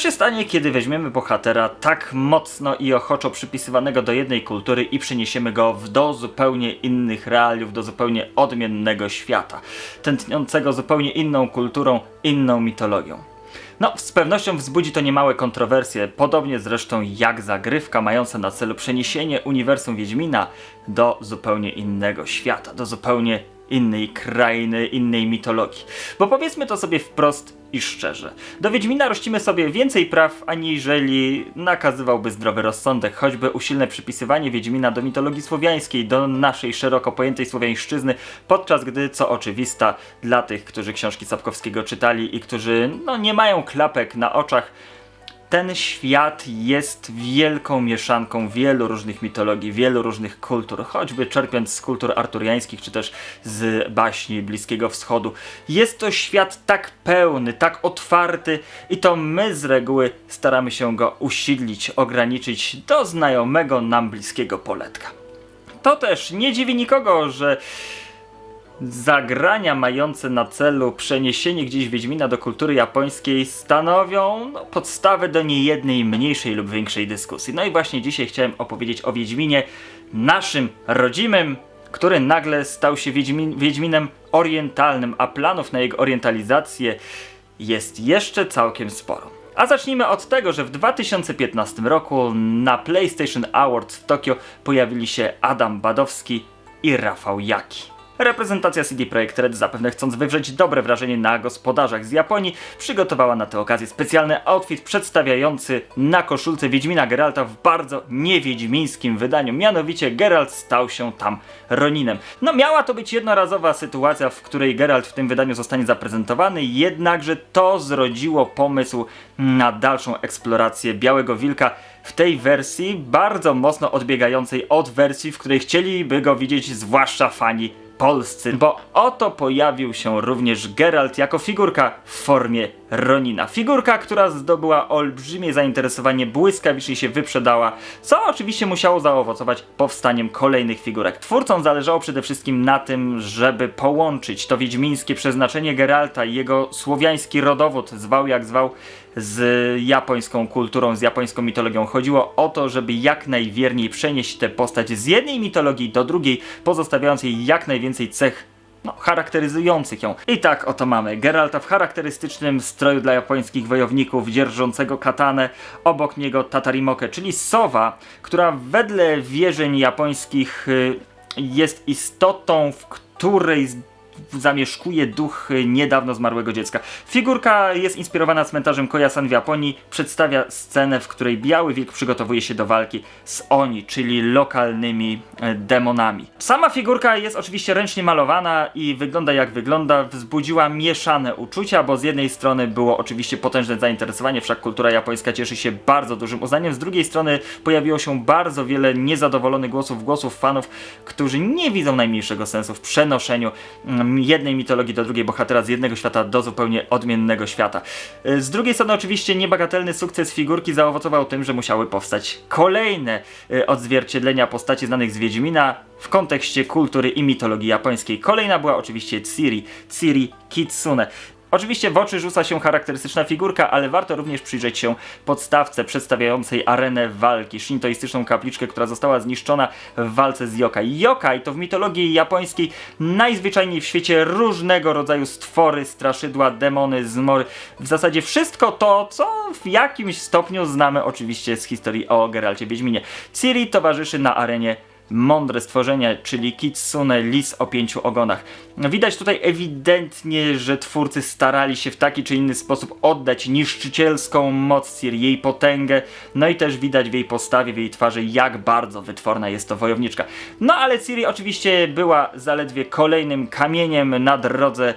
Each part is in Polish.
się stanie, kiedy weźmiemy bohatera tak mocno i ochoczo przypisywanego do jednej kultury i przeniesiemy go w do zupełnie innych realiów, do zupełnie odmiennego świata, tętniącego zupełnie inną kulturą, inną mitologią? No, z pewnością wzbudzi to niemałe kontrowersje, podobnie zresztą jak zagrywka mająca na celu przeniesienie uniwersum Wiedźmina do zupełnie innego świata, do zupełnie innej krainy, innej mitologii. Bo powiedzmy to sobie wprost i szczerze. Do Wiedźmina rościmy sobie więcej praw, aniżeli nakazywałby zdrowy rozsądek, choćby usilne przypisywanie Wiedźmina do mitologii słowiańskiej, do naszej szeroko pojętej słowiańszczyzny, podczas gdy, co oczywista, dla tych, którzy książki Sapkowskiego czytali i którzy no, nie mają klapek na oczach, ten świat jest wielką mieszanką wielu różnych mitologii, wielu różnych kultur, choćby czerpiąc z kultur arturiańskich, czy też z baśni Bliskiego Wschodu. Jest to świat tak pełny, tak otwarty i to my z reguły staramy się go usidlić, ograniczyć do znajomego nam bliskiego poletka. To też nie dziwi nikogo, że zagrania mające na celu przeniesienie gdzieś Wiedźmina do kultury japońskiej stanowią no, podstawę do niejednej mniejszej lub większej dyskusji. No i właśnie dzisiaj chciałem opowiedzieć o Wiedźminie naszym rodzimym, który nagle stał się Wiedźmin, Wiedźminem orientalnym, a planów na jego orientalizację jest jeszcze całkiem sporo. A zacznijmy od tego, że w 2015 roku na PlayStation Awards w Tokio pojawili się Adam Badowski i Rafał Jaki. Reprezentacja CD Projekt Red, zapewne chcąc wywrzeć dobre wrażenie na gospodarzach z Japonii, przygotowała na tę okazję specjalny outfit przedstawiający na koszulce Wiedźmina Geralta w bardzo niewiedźmińskim wydaniu. Mianowicie Geralt stał się tam Roninem. No miała to być jednorazowa sytuacja, w której Geralt w tym wydaniu zostanie zaprezentowany, jednakże to zrodziło pomysł na dalszą eksplorację Białego Wilka w tej wersji bardzo mocno odbiegającej od wersji, w której chcieliby go widzieć zwłaszcza fani polscy, bo oto pojawił się również Geralt jako figurka w formie Ronina. Figurka, która zdobyła olbrzymie zainteresowanie, błyskawicznie się wyprzedała, co oczywiście musiało zaowocować powstaniem kolejnych figurek. Twórcom zależało przede wszystkim na tym, żeby połączyć to wiedźmińskie przeznaczenie Geralta i jego słowiański rodowód, zwał jak zwał, z japońską kulturą, z japońską mitologią. Chodziło o to, żeby jak najwierniej przenieść tę postać z jednej mitologii do drugiej, pozostawiając jej jak najwięcej cech no, charakteryzujących ją. I tak oto mamy Geralta w charakterystycznym stroju dla japońskich wojowników, dzierżącego katanę, obok niego Tatarimokę, czyli sowa, która wedle wierzeń japońskich y, jest istotą, w której zamieszkuje duch niedawno zmarłego dziecka. Figurka jest inspirowana cmentarzem Koyasan w Japonii, przedstawia scenę, w której Biały Wilk przygotowuje się do walki z Oni, czyli lokalnymi e, demonami. Sama figurka jest oczywiście ręcznie malowana i wygląda jak wygląda, wzbudziła mieszane uczucia, bo z jednej strony było oczywiście potężne zainteresowanie, wszak kultura japońska cieszy się bardzo dużym uznaniem, z drugiej strony pojawiło się bardzo wiele niezadowolonych głosów, głosów fanów, którzy nie widzą najmniejszego sensu w przenoszeniu mm, jednej mitologii do drugiej bohatera z jednego świata do zupełnie odmiennego świata. Z drugiej strony oczywiście niebagatelny sukces figurki zaowocował tym, że musiały powstać kolejne y, odzwierciedlenia postaci znanych z Wiedźmina w kontekście kultury i mitologii japońskiej. Kolejna była oczywiście Ciri, Ciri Kitsune. Oczywiście w oczy rzuca się charakterystyczna figurka, ale warto również przyjrzeć się podstawce przedstawiającej arenę walki, shintoistyczną kapliczkę, która została zniszczona w walce z yokai. Yokai to w mitologii japońskiej najzwyczajniej w świecie różnego rodzaju stwory, straszydła, demony, zmory. W zasadzie wszystko to, co w jakimś stopniu znamy oczywiście z historii o Geralcie Wiedźminie. Ciri towarzyszy na arenie mądre stworzenie, czyli Kitsune, lis o pięciu ogonach. Widać tutaj ewidentnie, że twórcy starali się w taki czy inny sposób oddać niszczycielską moc Ciri, jej potęgę, no i też widać w jej postawie, w jej twarzy, jak bardzo wytworna jest to wojowniczka. No ale Ciri oczywiście była zaledwie kolejnym kamieniem na drodze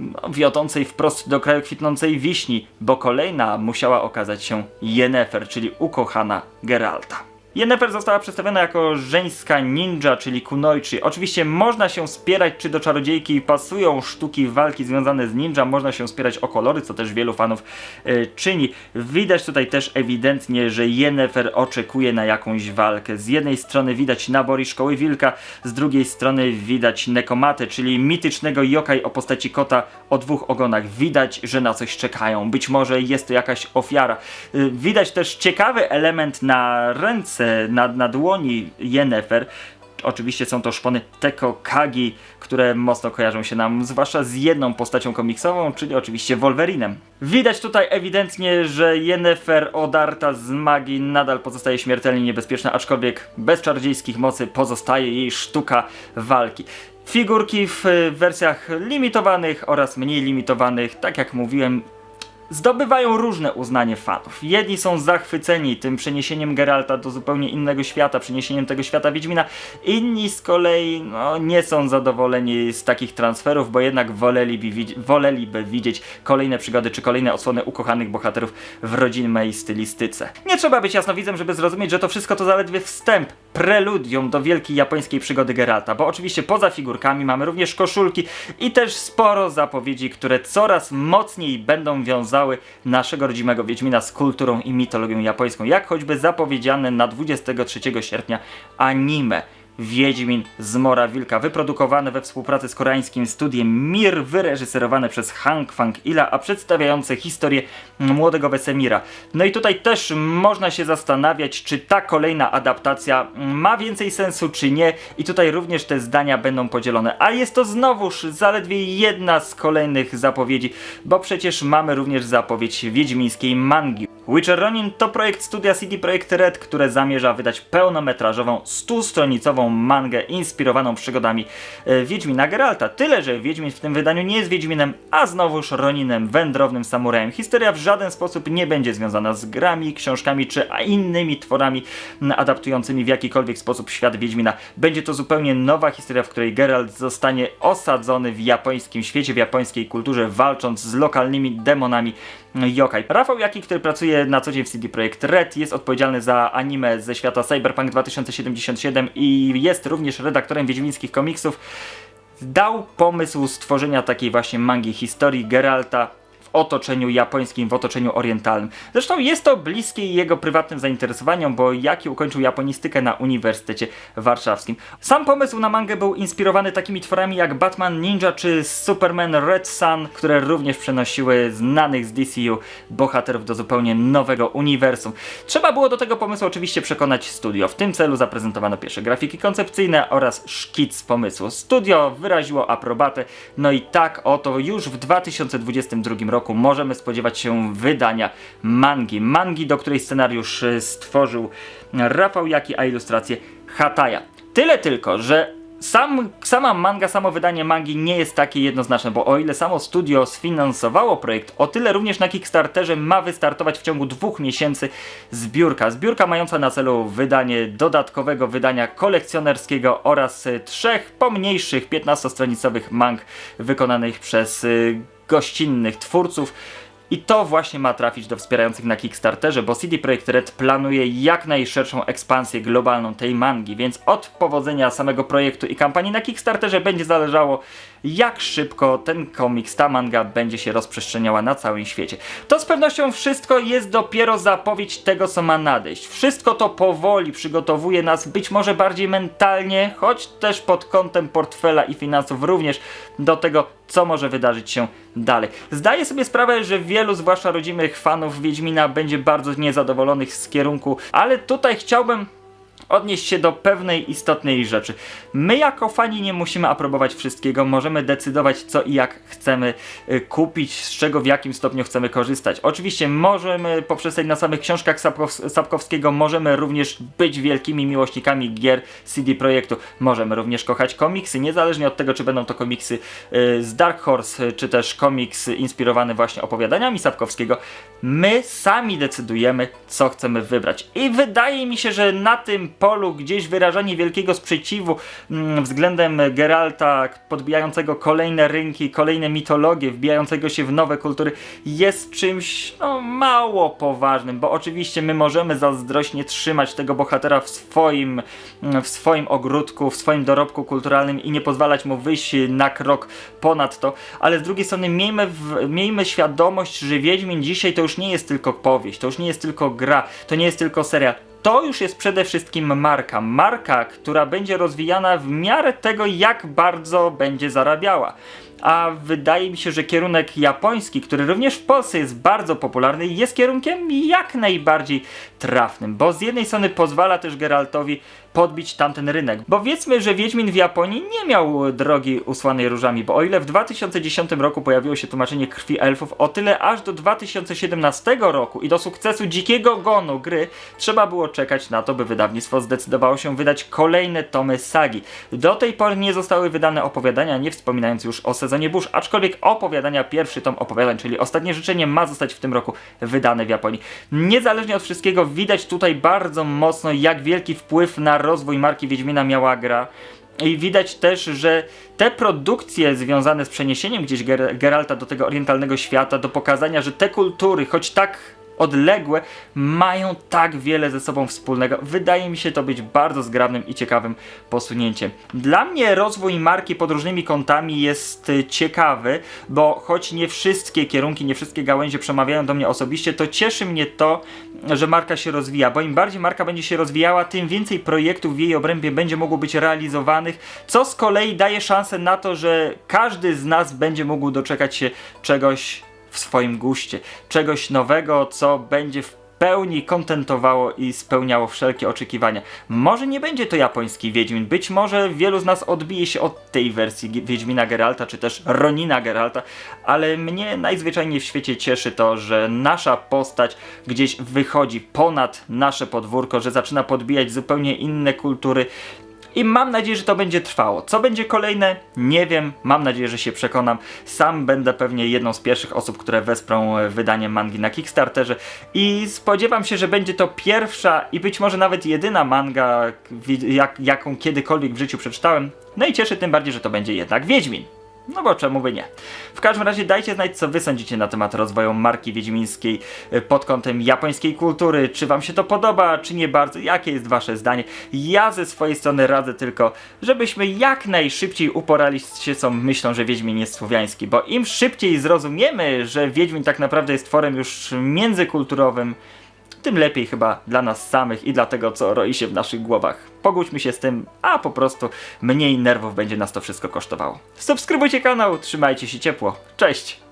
no, wiodącej wprost do kraju kwitnącej wiśni, bo kolejna musiała okazać się Yennefer, czyli ukochana Geralta. Yennefer została przedstawiona jako żeńska ninja, czyli kunoichi. Oczywiście można się spierać, czy do czarodziejki pasują sztuki walki związane z ninja, można się spierać o kolory, co też wielu fanów e, czyni. Widać tutaj też ewidentnie, że Yennefer oczekuje na jakąś walkę. Z jednej strony widać nabori Szkoły Wilka, z drugiej strony widać Nekomatę, czyli mitycznego yokai o postaci kota o dwóch ogonach. Widać, że na coś czekają. Być może jest to jakaś ofiara. Y, Widać też ciekawy element na ręce, na, na dłoni Yennefer. Oczywiście są to szpony Teko Kagi, które mocno kojarzą się nam zwłaszcza z jedną postacią komiksową, czyli oczywiście Wolverinem. Widać tutaj ewidentnie, że Yennefer odarta z magii nadal pozostaje śmiertelnie niebezpieczna, aczkolwiek bez czarodziejskich mocy pozostaje jej sztuka walki. Figurki w y, wersjach limitowanych oraz mniej limitowanych, tak jak mówiłem, zdobywają różne uznanie fanów. Jedni są zachwyceni tym przeniesieniem Geralta do zupełnie innego świata, przeniesieniem tego świata Wiedźmina, inni z kolei no, nie są zadowoleni z takich transferów, bo jednak woleliby, woleliby widzieć kolejne przygody czy kolejne odsłony ukochanych bohaterów w rodzinnej stylistyce. Nie trzeba być jasnowidzem, żeby zrozumieć, że to wszystko to zaledwie wstęp, preludium do wielkiej japońskiej przygody Geralta, bo oczywiście poza figurkami mamy również koszulki i też sporo zapowiedzi, które coraz mocniej będą wiązały naszego rodzimego Wiedźmina z kulturą i mitologią japońską, jak choćby zapowiedziane na 23 sierpnia anime. Wiedźmin z Mora Wilka, wyprodukowane we współpracy z koreańskim studiem Mir, wyreżyserowane przez Hang Fang-ila, a przedstawiające historię młodego Wesemira. No i tutaj też można się zastanawiać, czy ta kolejna adaptacja ma więcej sensu, czy nie. I tutaj również te zdania będą podzielone. A jest to znowuż zaledwie jedna z kolejnych zapowiedzi, bo przecież mamy również zapowiedź wiedźmińskiej mangi. Witcher Ronin to projekt studia CD Projekt Red, które zamierza wydać pełnometrażową, stółstronicową mangę inspirowaną przygodami e, Wiedźmina Geralta. Tyle, że Wiedźmin w tym wydaniu nie jest Wiedźminem, a znowuż Roninem, wędrownym samurajem. Historia w żaden sposób nie będzie związana z grami, książkami czy innymi tworami adaptującymi w jakikolwiek sposób świat Wiedźmina. Będzie to zupełnie nowa historia, w której Geralt zostanie osadzony w japońskim świecie, w japońskiej kulturze, walcząc z lokalnymi demonami yokai. Rafał Jaki, który pracuje na co dzień w CD Projekt Red, jest odpowiedzialny za anime ze świata Cyberpunk 2077 i jest również redaktorem wiedźmińskich komiksów. Dał pomysł stworzenia takiej właśnie mangi historii Geralta otoczeniu japońskim, w otoczeniu orientalnym. Zresztą jest to bliskie jego prywatnym zainteresowaniom, bo Jaki ukończył japonistykę na Uniwersytecie Warszawskim. Sam pomysł na mangę był inspirowany takimi tworami jak Batman Ninja czy Superman Red Sun, które również przenosiły znanych z DCU bohaterów do zupełnie nowego uniwersum. Trzeba było do tego pomysłu oczywiście przekonać studio. W tym celu zaprezentowano pierwsze grafiki koncepcyjne oraz szkic pomysłu. Studio wyraziło aprobatę, no i tak oto już w 2022 roku możemy spodziewać się wydania mangi. Mangi, do której scenariusz y, stworzył Rafał Jaki, a ilustrację Hataja. Tyle tylko, że sam, sama manga, samo wydanie mangi nie jest takie jednoznaczne, bo o ile samo studio sfinansowało projekt, o tyle również na Kickstarterze ma wystartować w ciągu dwóch miesięcy zbiórka. Zbiórka mająca na celu wydanie dodatkowego wydania kolekcjonerskiego oraz y, trzech pomniejszych 15-stronicowych mang wykonanych przez y, gościnnych twórców. I to właśnie ma trafić do wspierających na Kickstarterze, bo CD Projekt Red planuje jak najszerszą ekspansję globalną tej mangi, więc od powodzenia samego projektu i kampanii na Kickstarterze będzie zależało, jak szybko ten komiks, ta manga będzie się rozprzestrzeniała na całym świecie. To z pewnością wszystko jest dopiero zapowiedź tego, co ma nadejść. Wszystko to powoli przygotowuje nas być może bardziej mentalnie, choć też pod kątem portfela i finansów również do tego, co może wydarzyć się dalej. Zdaję sobie sprawę, że wielu, zwłaszcza rodzimych fanów Wiedźmina, będzie bardzo niezadowolonych z kierunku, ale tutaj chciałbym odnieść się do pewnej istotnej rzeczy. My jako fani nie musimy aprobować wszystkiego, możemy decydować co i jak chcemy y, kupić, z czego w jakim stopniu chcemy korzystać. Oczywiście możemy poprzestać na samych książkach Sapkows- Sapkowskiego, możemy również być wielkimi miłośnikami gier CD Projektu, możemy również kochać komiksy, niezależnie od tego czy będą to komiksy y, z Dark Horse, y, czy też komiks inspirowany właśnie opowiadaniami Sapkowskiego. My sami decydujemy co chcemy wybrać i wydaje mi się, że na tym polu, gdzieś wyrażanie wielkiego sprzeciwu mm, względem Geralta, podbijającego kolejne rynki, kolejne mitologie, wbijającego się w nowe kultury, jest czymś no, mało poważnym, bo oczywiście my możemy zazdrośnie trzymać tego bohatera w swoim, w swoim ogródku, w swoim dorobku kulturalnym i nie pozwalać mu wyjść na krok ponad to, ale z drugiej strony miejmy, w, miejmy świadomość, że Wiedźmin dzisiaj to już nie jest tylko powieść, to już nie jest tylko gra, to nie jest tylko serial. To już jest przede wszystkim marka. Marka, która będzie rozwijana w miarę tego, jak bardzo będzie zarabiała. A wydaje mi się, że kierunek japoński, który również w Polsce jest bardzo popularny, jest kierunkiem jak najbardziej trafnym, bo z jednej strony pozwala też Geraltowi podbić tamten rynek. Bo wiedzmy, że Wiedźmin w Japonii nie miał drogi usłanej różami, bo o ile w 2010 roku pojawiło się tłumaczenie krwi elfów, o tyle aż do 2017 roku i do sukcesu dzikiego gonu gry trzeba było czekać na to, by wydawnictwo zdecydowało się wydać kolejne tomy sagi. Do tej pory nie zostały wydane opowiadania, nie wspominając już o sezonie burz, aczkolwiek opowiadania, pierwszy tom opowiadań, czyli ostatnie życzenie ma zostać w tym roku wydane w Japonii. Niezależnie od wszystkiego widać tutaj bardzo mocno, jak wielki wpływ na rozwój marki Wiedźmina miała gra. I widać też, że te produkcje związane z przeniesieniem gdzieś Ger Geralta do tego orientalnego świata, do pokazania, że te kultury, choć tak odległe, mają tak wiele ze sobą wspólnego. Wydaje mi się to być bardzo zgrabnym i ciekawym posunięciem. Dla mnie rozwój marki pod różnymi kątami jest y, ciekawy, bo choć nie wszystkie kierunki, nie wszystkie gałęzie przemawiają do mnie osobiście, to cieszy mnie to, że marka się rozwija, bo im bardziej marka będzie się rozwijała, tym więcej projektów w jej obrębie będzie mogło być realizowanych, co z kolei daje szansę na to, że każdy z nas będzie mógł doczekać się czegoś w swoim guście, czegoś nowego, co będzie w pełni kontentowało i spełniało wszelkie oczekiwania. Może nie będzie to japoński Wiedźmin, być może wielu z nas odbije się od tej wersji Wiedźmina Geralta, czy też Ronina Geralta, ale mnie najzwyczajniej w świecie cieszy to, że nasza postać gdzieś wychodzi ponad nasze podwórko, że zaczyna podbijać zupełnie inne kultury, i mam nadzieję, że to będzie trwało. Co będzie kolejne? Nie wiem. Mam nadzieję, że się przekonam. Sam będę pewnie jedną z pierwszych osób, które wesprą e, wydanie mangi na Kickstarterze i spodziewam się, że będzie to pierwsza i być może nawet jedyna manga, jak, jaką kiedykolwiek w życiu przeczytałem. No i cieszę tym bardziej, że to będzie jednak Wiedźmin. No bo czemu by nie? W każdym razie dajcie znać, co wy sądzicie na temat rozwoju marki wiedźmińskiej y, pod kątem japońskiej kultury. Czy wam się to podoba, czy nie bardzo? Jakie jest wasze zdanie? Ja ze swojej strony radzę tylko, żebyśmy jak najszybciej uporali się z tą myślą, że Wiedźmin jest słowiański, bo im szybciej zrozumiemy, że Wiedźmin tak naprawdę jest tworem już międzykulturowym, tym lepiej chyba dla nas samych i dla tego, co roi się w naszych głowach. Pogódźmy się z tym, a po prostu mniej nerwów będzie nas to wszystko kosztowało. Subskrybujcie kanał, trzymajcie się ciepło. Cześć!